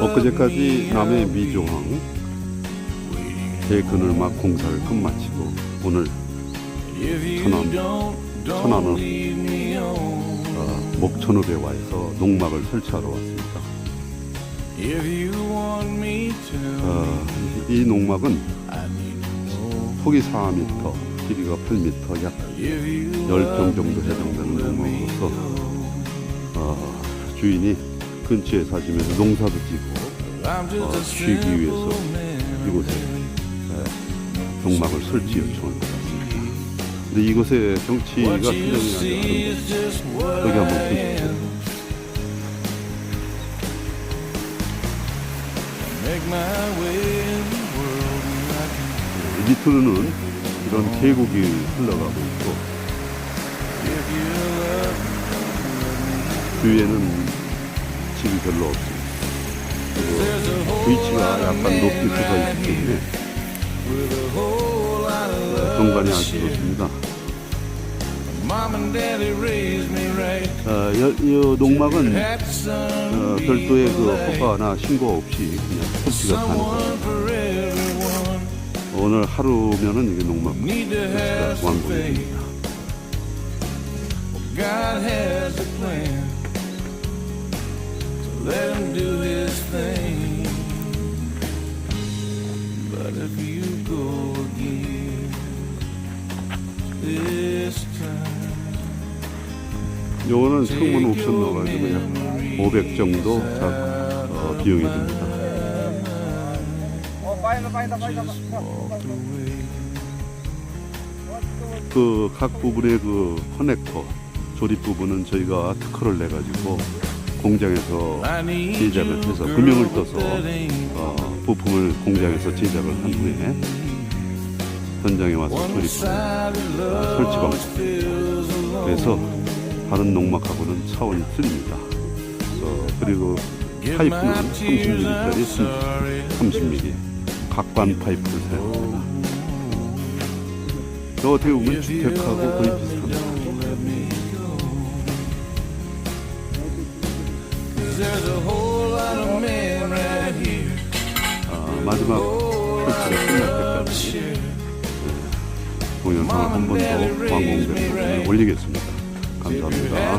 엊그제까지 남해 미조항 대그늘막 공사를 끝마치고 오늘 천안 천안은 어, 목천읍에 와서 농막을 설치하러 왔습니다. 어, 이 농막은 폭이 4m, 길이가 8m, 약 10평 정도 해당되는 농막으로서 어, 주인이 근처에 사시면서 농사도 짓고 어, 쉬기 위해서 이곳에 에, 농막을 설치 요청을 받았습니다. 근데 이곳의 경치가 굉장히 아름답습니다. 여기 한번 I can 밑으로는 이런 계곡이 흘러가고 있고. 주위에는 집이 별로 whole 위치가 약간 높이 솟아 있기 때문에. 경관이 아주 좋습니다. 어, 여, 이 농막은 어, 별도의 그 허가나 신고 없이 그냥 someone for everyone. 오늘 하루면은 이게 농막 Need to 설치가 have some 완공이 faith. 됩니다. Let him do his thing. But if you go again this time, 요거는 성문 옵션 넣어가지고 약 500 정도 자, 어, 비용이 듭니다. 그 각 부분의 그 커넥터 조립 부분은 저희가 특허를 내 가지고 공장에서 제작을 해서 금형을 떠서 어, 부품을 공장에서 제작을 한 후에 현장에 와서 조립하는 어, 설치 alone. 그래서 다른 농막하고는 차원이 틀립니다. 어, 그리고 파이프는 my tears, I'm 30mm짜리 sorry. 30mm 각관 파이프를 사용합니다. 저 어떻게 보면 주택하고 거의 비슷합니다. 아, 마지막 설치가 끝날 때까지. 동영상을 한 번더 부분을 올리겠습니다. 감사합니다.